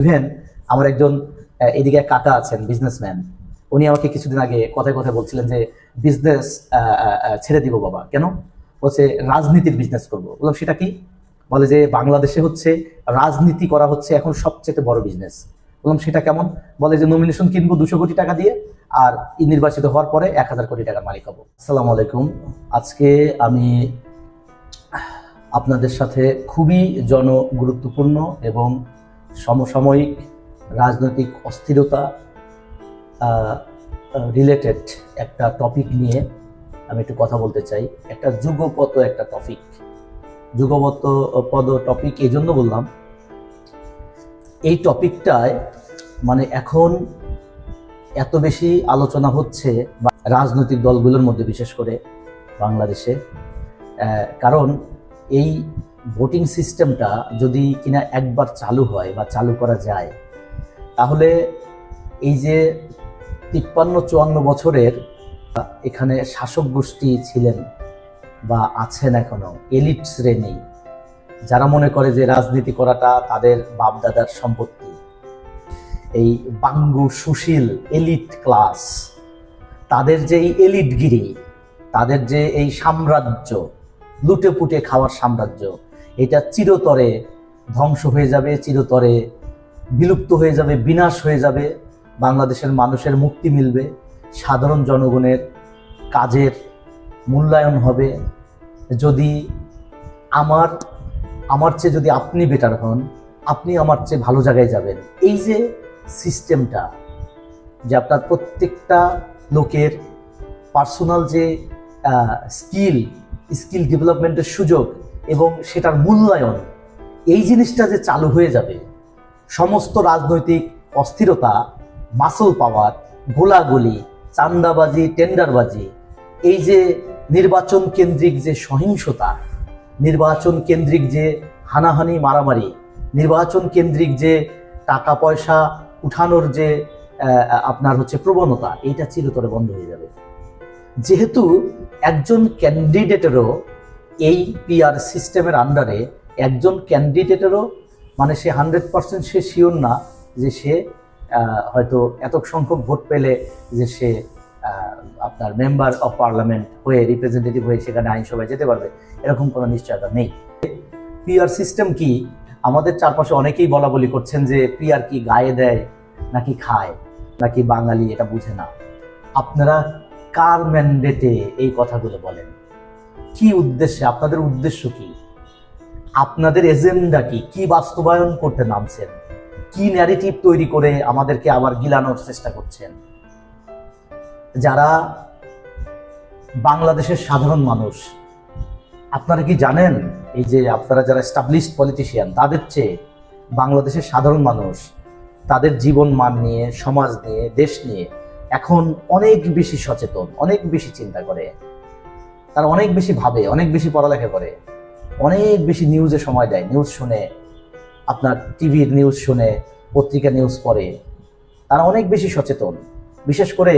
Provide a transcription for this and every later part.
Even আমার একজন এদিকে কাকা আছেন বিজনেসম্যান উনি আমাকে কিছুদিন আগে কথায় কথায় বলছিলেন যে বিজনেস ছেড়ে দিব বাবা। কেন? বলছে, রাজনীতির বিজনেস করব। বললাম, সেটা কি? বলে যে, বাংলাদেশে হচ্ছে, রাজনীতি করা হচ্ছে এখন সবচেয়ে বড় বিজনেস বললাম, সেটা কেমন? বলে যে নমিনেশন কিনবো দুশো কোটি টাকা দিয়ে আর নির্বাচিত হওয়ার পরে এক হাজার কোটি টাকার মালিক হব। আসসালামু আলাইকুম। আজকে আমি আপনাদের সাথে খুবই জনগুরুত্বপূর্ণ এবং সমসাময়িক রাজনৈতিক অস্থিরতা রিলেটেড একটা টপিক নিয়ে আমি একটু কথা বলতে চাই। একটা যুগপত একটা টপিক যুগপত পদ টপিক এই জন্য বললাম, এই টপিকটায় মানে এখন এত বেশি আলোচনা হচ্ছে রাজনৈতিক দলগুলোর মধ্যে, বিশেষ করে বাংলাদেশে। কারণ এই ভোটিং সিস্টেমটা যদি কিনা একবার চালু হয় বা চালু করা যায়, তাহলে এই যে তিপ্পান্ন চুয়ান্ন বছরের, এখানে শাসক গোষ্ঠী ছিলেন বা আছেন এখনও এলিট শ্রেণি যারা মনে করে যে রাজনীতি করাটা তাদের বাপদাদার সম্পত্তি। এই বাঙ্গু সুশীল এলিট ক্লাস তাদের যে এই এলিটগিরি তাদের যে এই সাম্রাজ্য লুটে পুটে খাওয়ার সাম্রাজ্য এটা চিরতরে ধ্বংস হয়ে যাবে, চিরতরে বিলুপ্ত হয়ে যাবে, বিনাশ হয়ে যাবে, বাংলাদেশের মানুষের মুক্তি মিলবে, সাধারণ জনগণের কাজের মূল্যায়ন হবে। যদি আমার আমার চেয়ে যদি আপনি বেটার হন, আপনি আমার চেয়ে ভালো জায়গায় যাবেন। এই যে সিস্টেমটা যে আপনার প্রত্যেকটা লোকের পার্সোনাল যে স্কিল স্কিল ডেভেলপমেন্টের সুযোগ এবং সেটার মূল্যায়ন, এই জিনিসটা যে চালু হয়ে যাবে, সমস্ত রাজনৈতিক অস্থিরতা মাসল পাওয়ার গোলাগুলি, চান্দাবাজি, টেন্ডারবাজি, এই যে নির্বাচন কেন্দ্রিক যে সহিংসতা, নির্বাচন কেন্দ্রিক যে হানাহানি মারামারি, নির্বাচন কেন্দ্রিক যে টাকা পয়সা উঠানোর যে আপনার হচ্ছে প্রবণতা এইটা চিরতরে বন্ধ হয়ে যাবে। যেহেতু একজন ক্যান্ডিডেটেরও এই পিআর সিস্টেমের আন্ডারে একজন ক্যান্ডিডেটেরও মানে সে হান্ড্রেড পার্সেন্ট সে শিওর না যে সে হয়তো এত সংখ্যক ভোট পেলে যে সে আপনার মেম্বার অফ পার্লামেন্ট হয়ে রিপ্রেজেন্টেটিভ হয়ে সেখানে আইনসভায় যেতে পারবে, এরকম কোনো নিশ্চয়তা নেই। পিআর সিস্টেম কি? আমাদের চারপাশে অনেকেই বলা বলি করছেন যে পিআর কি গায়ে দেয় নাকি খায়, নাকি বাঙালি এটা বুঝে না। আপনারা কার ম্যান্ডেটে এই কথাগুলো বলেন? কি উদ্দেশ্যে, আপনাদের উদ্দেশ্য কি? আপনাদের এজেন্ডা কি? কি বাস্তবায়ন করতে নামছেন? কি ন্যারেটিভ তৈরি করে আমাদেরকে আবার গিলানোর চেষ্টা করছেন? যারা বাংলাদেশের সাধারণ মানুষ, আপনারা কি জানেন? এই যে আপনারা যারা স্টাবলিশড পলিটিশিয়ান তাদের চেয়ে বাংলাদেশের সাধারণ মানুষ, তাদের জীবন মান নিয়ে, সমাজ নিয়ে, দেশ নিয়ে এখন অনেক বেশি সচেতন, অনেক বেশি চিন্তা করে। তারা অনেক বেশি ভাবে, অনেক বেশি পড়ালেখা করে, অনেক বেশি নিউজে সময় দেয় নিউজ শুনে, আপনার টিভির নিউজ শুনে, পত্রিকা নিউজ পড়ে। তারা অনেক বেশি সচেতন। বিশেষ করে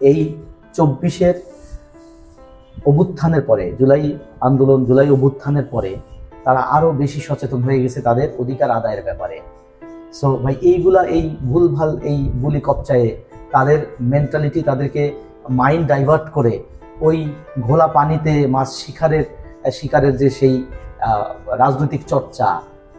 এই চব্বিশের অভ্যুত্থানের পরে, জুলাই আন্দোলন, জুলাই অভ্যুত্থানের পরে, তারা আরও বেশি সচেতন হয়ে গেছে তাদের অধিকার আদায়ের ব্যাপারে। সো ভাই, এইগুলা, এই ভুলভাল, এই বুলি কপচায়ে তাদের মেন্টালিটি তাদেরকে মাইন্ড ডাইভার্ট করে ওই ঘোলা পানিতে মাছ শিকারের শিকারের যে সেই রাজনৈতিক চর্চা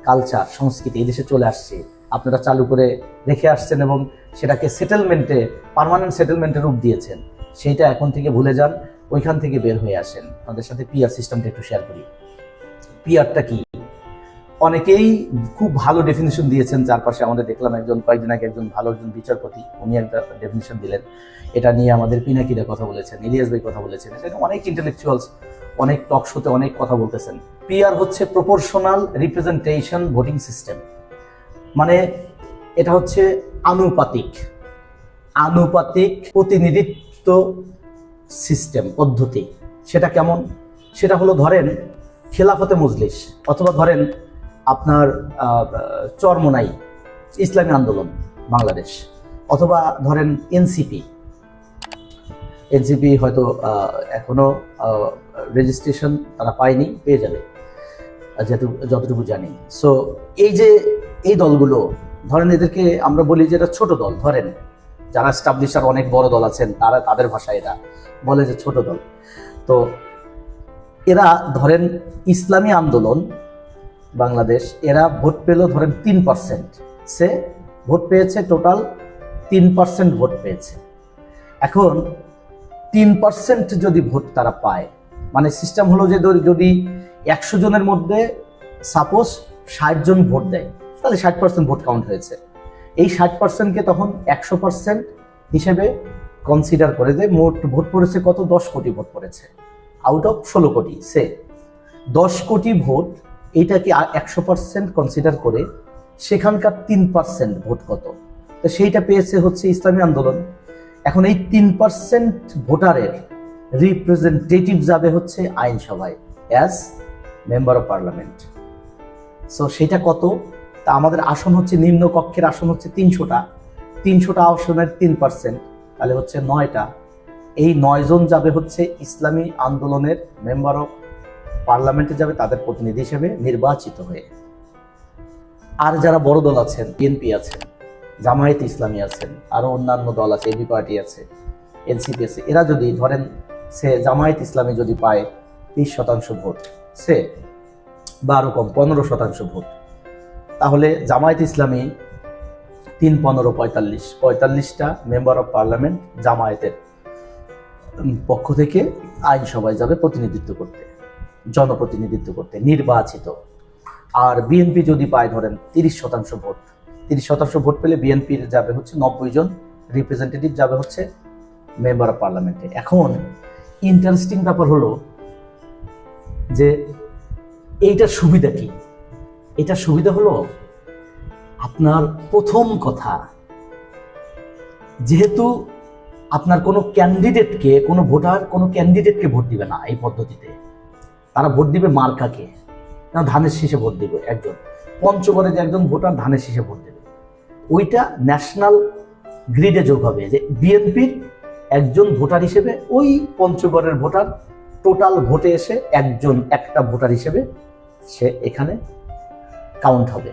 কালচার সংস্কৃতি এই দেশে চলে আসছে। আপনারা চালু করে রেখে আসছেন এবং সেটাকে সেটেলমেন্টে পারমানেন্ট সেটেলমেন্টে রূপ দিয়েছেন। সেইটা এখন থেকে ভুলে যান, ওইখান থেকে বের হয়ে আসেন। আমাদের সাথে পিআর সিস্টেমটা একটু শেয়ার করি। পিআরটা কি? অনেকেই খুব ভালো ডেফিনেশন দিয়েছেন, চারপাশে আমাদের দেখলাম একজন কয়েকদিন আগে একজন ভালো একজন বিচারপতি, উনি একটা ডেফিনেশন দিলেন। এটা নিয়ে আমাদের পিনাকিরা কথা বলেছেন, ইলিয়াস ভাই কথা বলেছেন এটা অনেক ইন্টেলেকচুয়ালস অনেক টক শোতে অনেক কথা বলতেছেন। পিআর হচ্ছে প্রপোর্শনাল রিপ্রেজেন্টেশন ভোটিং সিস্টেম মানে এটা হচ্ছে আনুপাতিক আনুপাতিক প্রতিনিধিত্ব সিস্টেম পদ্ধতি। সেটা কেমন? সেটা হলো ধরেন খেলাফতে মজলিস, অথবা ধরেন আপনার চরমোনাই ইসলামী আন্দোলন বাংলাদেশ অথবা ধরেন এনসিপি। এনসিপি হয়তো এখনও রেজিস্ট্রেশন তারা পায়নি, পেয়ে যাবে। যেহেতু, যতটুকু জানি। সো এই যে, এই দলগুলো, ধরেন এদেরকে আমরা বলি যে এটা ছোট দল, ধরেন যারা স্টাবলিশার অনেক বড় দল আছেন, তারা, তাদের ভাষায় এটা বলে যে ছোট দল। তো এরা, ধরেন ইসলামী আন্দোলন বাংলাদেশ, এরা ভোট পেল ধরেন তিন পার্সেন্ট সে ভোট পেয়েছে টোটাল তিন পার্সেন্ট ভোট পেয়েছে। এখন তিন পার্সেন্ট যদি ভোট তারা পায় মানে সিস্টেম হলো যে যদি একশো জনের মধ্যে সাপোজ ষাট জন ভোট দেয়, তাহলে ষাট পার্সেন্ট ভোট কাউন্ট হয়েছে। এই ষাট পার্সেন্টকে তখন একশো পার্সেন্ট হিসেবে কনসিডার করে যে মোট ভোট পড়েছে কত? দশ কোটি ভোট পড়েছে। আউট অফ ষোলো কোটি, সে দশ কোটি ভোট এইটাকে একশো পার্সেন্ট কনসিডার করে সেখানকার তিন পার্সেন্ট ভোট কত? তো সেইটা পেয়েছে হচ্ছে ইসলামী আন্দোলন। এখন এই তিন পার্সেন্ট ভোটারের রিপ্রেজেন্টেটিভ যাবে হচ্ছে আইনসভায় as member of parliament so সেটা কত? তা আমাদের আসন হচ্ছে নিম্ন কক্ষের আসন হচ্ছে তিনশোটা। তিনশোটা আসনের তিন পার্সেন্ট তাহলে হচ্ছে নয়টা। এই নয়জন যাবে হচ্ছে ইসলামী আন্দোলনের মেম্বার অফ পার্লামেন্টে যাবে, তাদের প্রতিনিধি হিসেবে নির্বাচিত হয়ে। আর যারা বড় দল আছেন, বিএনপি আছেন জামায়াত ইসলামী আছেন আরও অন্যান্য দল আছে, এবি পার্টি আছে, এনসিপি আছে, এরা যদি ধরেন সে জামায়াত ইসলামী যদি পায় বিশ শতাংশ ভোট, সে বা আরও কম, পনেরো শতাংশ ভোট, তাহলে জামায়াত ইসলামী তিন, পনেরো, পঁয়তাল্লিশ, পঁয়তাল্লিশটা মেম্বার অফ পার্লামেন্ট জামায়াতের পক্ষ থেকে আইনসভায় যাবে প্রতিনিধিত্ব করতে। জনপ্রতিনিধিত্ব করতে নির্বাচিত। আর বিএনপি যদি পায় ধরেন তিরিশ শতাংশ ভোট, তিরিশ শতাংশ ভোট পেলে বিএনপির যাবে হচ্ছে নব্বই জন রিপ্রেজেন্টেটিভ যাবে হচ্ছে মেম্বার অফ পার্লামেন্টে এখন ইন্টারেস্টিং ব্যাপার হলো যে এইটার সুবিধা কি? এটার সুবিধা হলো আপনার প্রথম কথা, যেহেতু আপনার কোনো ক্যান্ডিডেটকে কোনো ভোটার কোনো ক্যান্ডিডেটকে ভোট দিবে না এই পদ্ধতিতে। তারা ভোট দিবে মার্কাকে না ধানের শীষে ভোট দিবে একজন। পঞ্চগড়ে যে একজন ভোটার ধানের শীষে ভোট দেবে। ওইটা ন্যাশনাল গ্রিডে যোগ হবে যে বিএনপির একজন ভোটার হিসেবে ওই পঞ্চগড়ের ভোটার টোটাল ভোটে এসে একজন, একটা ভোটার হিসেবে সে এখানে কাউন্ট হবে।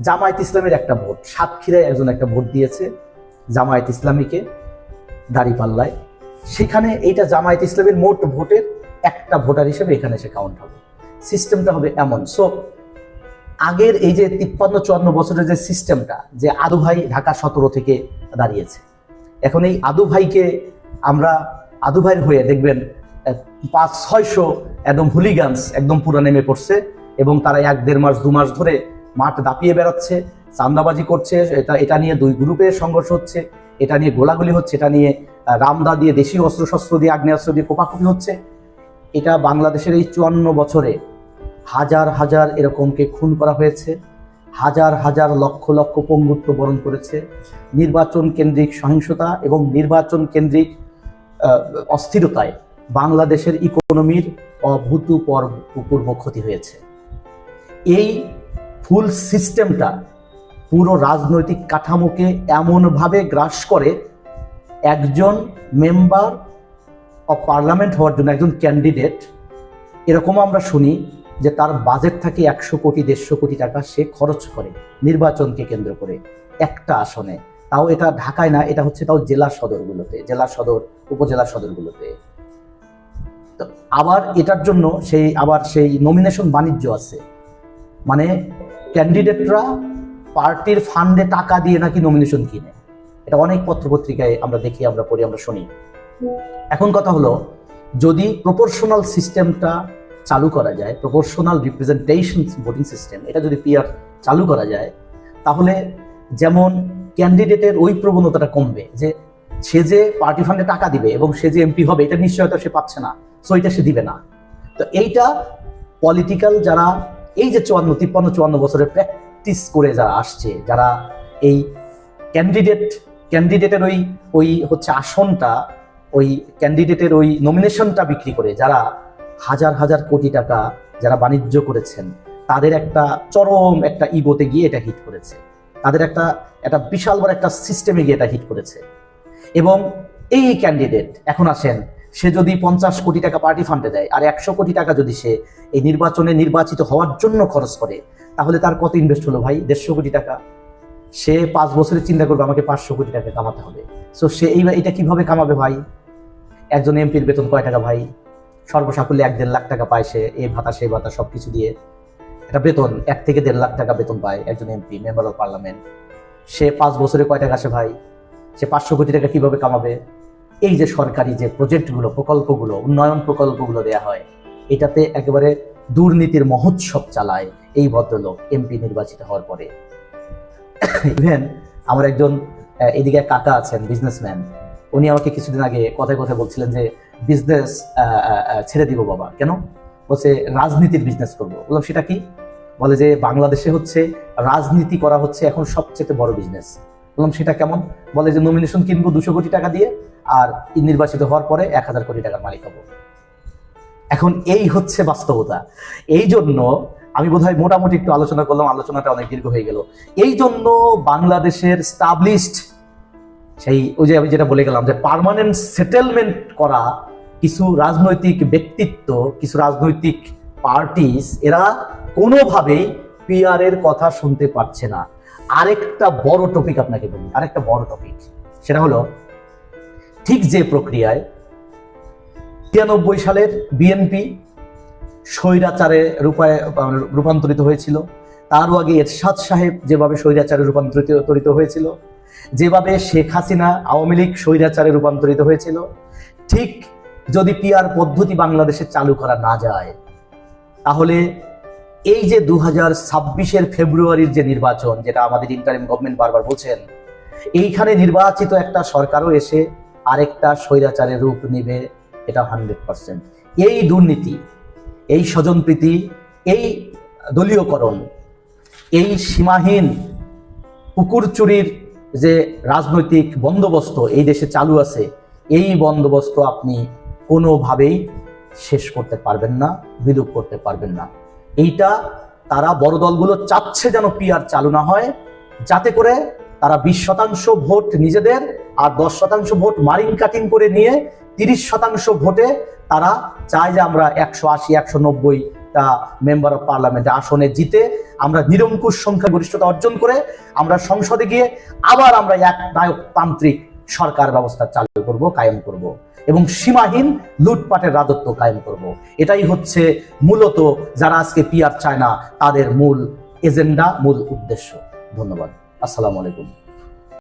জামায়াত ইসলামের একটা ভোট, সাতক্ষীরায় একজন একটা ভোট দিয়েছে জামায়াত ইসলামীকে দাঁড়িপাল্লায়। সেখানে এইটা জামায়াত ইসলামের মোট ভোটের একটা ভোটার হিসেবে এখানে সে কাউন্ট হবে। সিস্টেমটা হবে এমন। সো আগের এই যে তিপ্পান্ন, চুয়ান্ন বছরের যে সিস্টেমটা যে আদু ভাই ঢাকা সতেরো থেকে দাঁড়িয়েছে। এখন এই আদু ভাইকে আমরা, আদু ভাইয়ের হয়ে দেখবেন পাঁচ, ছয়শো একদম হুলিগান্স একদম পুরা নেমে পড়ছে এবং তারা এক দেড় মাস, দু মাস ধরে মাঠ দাপিয়ে বেড়াচ্ছে, চান্দাবাজি করছে, এটা এটা নিয়ে দুই গ্রুপের সংঘর্ষ হচ্ছে, এটা নিয়ে গোলাগুলি হচ্ছে, এটা নিয়ে রামদা দিয়ে দেশীয় অস্ত্র শস্ত্র দিয়ে, আগ্নেয়াস্ত্র দিয়ে কোপাকুপি হচ্ছে। এটা বাংলাদেশের এই চুয়ান্ন বছরে হাজার হাজার এরকমকে খুন করা হয়েছে, হাজার হাজার লক্ষ লক্ষ পঙ্গুত্ব বরণ করেছে। নির্বাচন কেন্দ্রিক সহিংসতা এবং নির্বাচন কেন্দ্রিক অস্থিরতায় বাংলাদেশের ইকোনমির অভূতপূর্ব ক্ষতি হয়েছে। এই ফুল সিস্টেমটা পুরো রাজনৈতিক কাঠামোকে এমনভাবে গ্রাস করে একজন মেম্বার অফ পার্লামেন্ট হওয়ার জন্য একজন ক্যান্ডিডেট এরকম আমরা শুনি যে তার বাজেট থাকে একশো কোটি, দেড়শো কোটি টাকা সে খরচ করে নির্বাচনকে কেন্দ্র করে একটা আসনে। তাও এটা ঢাকায় না, এটা হচ্ছে তাও জেলা সদরগুলোতে, জেলা সদর, উপজেলা সদরগুলোতে। তো আবার এটার জন্য সেই আবার সেই নমিনেশন বাণিজ্য আছে। মানে ক্যান্ডিডেটরা পার্টির ফান্ডে টাকা দিয়ে নাকি নমিনেশন কিনে। এটা অনেক পত্রপত্রিকায় আমরা দেখি, আমরা পড়ি, আমরা শুনি। এখন কথা হলো, যদি প্রপোর্শনাল সিস্টেমটা চালু করা যায় প্রপোর্শনাল রিপ্রেজেন্টেশন ভোটিং সিস্টেম এটা যদি পিআর চালু করা যায়, তাহলে যেমন ক্যান্ডিডেটের ওই প্রবণতাটা কমবে, যে সে যে পার্টি ফান্ডে টাকা দিবে এবং সে যে এমপি হবে, এটা নিশ্চয়তা সে পাচ্ছে না সো এটা সে দিবে না। তো এইটা পলিটিক্যাল যারা এই যে চুয়ান্ন, তিপ্পান্ন, চুয়ান্ন বছরের প্র্যাকটিস করে যারা আসছে, যারা এই ক্যান্ডিডেট ক্যান্ডিডেটের ওই ওই হচ্ছে আসনটা ওই ক্যান্ডিডেটের ওই নমিনেশনটা বিক্রি করে যারা হাজার হাজার কোটি টাকা যারা বাণিজ্য করেছেন, তাদের একটা চরম একটা ইগোতে গিয়ে এটা হিট করেছে। তাদের একটা একটা বিশাল বড় একটা সিস্টেমে গিয়ে এটা হিট করেছে। এবং এই ক্যান্ডিডেট এখন আসেন, সে যদি পঞ্চাশ কোটি টাকা পার্টি ফান্ডে দেয় আর একশো কোটি টাকা যদি সে এই নির্বাচনে নির্বাচিত হওয়ার জন্য খরচ করে, তাহলে তার কত ইনভেস্ট হলো ভাই? দেড়শো কোটি টাকা। সে পাঁচ বছরে চিন্তা করবে আমাকে পাঁচশো কোটি টাকা কামাতে হবে। সো সে এই এটা কীভাবে কামাবে ভাই? একজন এমপির বেতন কয় টাকা ভাই? সর্বসাকুল্যে এক দেড় লাখ টাকা পায় সে, এই ভাতা, সেই ভাতা সব কিছু দিয়ে। একটা বেতন, এক থেকে দেড় লাখ টাকা বেতন পায় একজন এমপি মেম্বার অফ পার্লামেন্ট সে পাঁচ বছরে কয় টাকা আসে ভাই? সে পাঁচশো কোটি টাকা কীভাবে কামাবে? এই যে সরকারি যে প্রজেক্টগুলো, প্রকল্পগুলো, উন্নয়ন প্রকল্পগুলো দেয়া হয়, এটাতে একেবারে দুর্নীতির মহোৎসব চালায় এই ভদ্রলোক, এমপি নির্বাচিত হওয়ার পরে। ইভেন আমার একজন এদিকে কাকা আছেন বিজনেসম্যান উনি আমাকে কিছুদিন আগে কথায় কথায় বলছিলেন যে বিজনেস ছেড়ে দিব বাবা। কেন? বলছে, রাজনীতির বিজনেস করব। বললাম, সেটা কি? বলে যে, বাংলাদেশে হচ্ছে রাজনীতি করা হচ্ছে এখন সবচেয়ে বড় বিজনেস বললাম, সেটা কেমন? বলে যে নমিনেশন কিনবো দুশো কোটি টাকা দিয়ে আর নির্বাচিত হওয়ার পরে এক হাজার কোটি টাকার মালিক হব। এখন এই হচ্ছে বাস্তবতা। এই জন্য আমি বোধহয় মোটামুটি একটু আলোচনা করলাম, আলোচনাটা অনেক দীর্ঘ হয়ে গেল। এই জন্য বাংলাদেশের স্টাবলিশড সেই ওই যে আমি যেটা বলে গেলাম যে পার্মানেন্ট সেটেলমেন্ট করা কিছু রাজনৈতিক ব্যক্তিত্ব, কিছু রাজনৈতিক পার্টিস এরা কোনোভাবেই পিআর এর কথা শুনতে পারছে না। আরেকটা বড় টপিক আপনাকে বলি, আরেকটা বড় টপিক সেটা হলো, ঠিক যে প্রক্রিয়ায় তিরানব্বই সালের বিএনপি স্বৈরাচারে রূপায় রূপান্তরিত হয়েছিল। তারও আগে এরশাদ সাহেব যেভাবে স্বৈরাচারে রূপান্তরিত হয়েছিল। যেভাবে শেখ হাসিনা আওয়ামী লীগ স্বৈরাচারে রূপান্তরিত হয়েছিল, ঠিক যদি পিআর পদ্ধতি বাংলাদেশে চালু করা না যায়, তাহলে এই যে দু হাজার ছাব্বিশের ফেব্রুয়ারির যে নির্বাচন, যেটা আমাদের ইন্টারিম গভর্নমেন্ট বারবার বলছেন, এইখানে নির্বাচিত একটা সরকারও এসে আরেকটা স্বৈরাচারের রূপ নেবে, এটা হান্ড্রেড পার্সেন্ট। এই দুর্নীতি, এই স্বজনপ্রীতি, এই দলীয়করণ, এই সীমাহীন পুকুর চুরির যে রাজনৈতিক বন্দোবস্ত এই দেশে চালু আছে, এই বন্দোবস্ত আপনি কোনোভাবেই শেষ করতে পারবেন না, বিলুপ করতে পারবেন না। এইটা তারা বড় দলগুলো চাচ্ছে যেন পিআর চালু না হয়, যাতে করে তারা বিশ শতাংশ ভোট নিজেদের আর দশ শতাংশ ভোট মারিং কাটিং করে নিয়ে তিরিশ শতাংশ ভোটে তারা চায় যে আমরা একশো আশি, একশো নব্বইটা মেম্বার অফ পার্লামেন্টে আসনে জিতে আমরা নিরঙ্কুশ সংখ্যা গরিষ্ঠতা অর্জন করে আমরা সংসদে গিয়ে আবার আমরা এক নায়কতান্ত্রিক সরকার ব্যবস্থা চালু করব, কায়েম করব এবং সীমাহীন লুটপাটের রাজত্ব কায়েম করব। এটাই হচ্ছে মূলত যারা আজকে পিয়ার চায় না, তাদের মূল এজেন্ডা, মূল উদ্দেশ্য। ধন্যবাদ। আসসালামু আলাইকুম।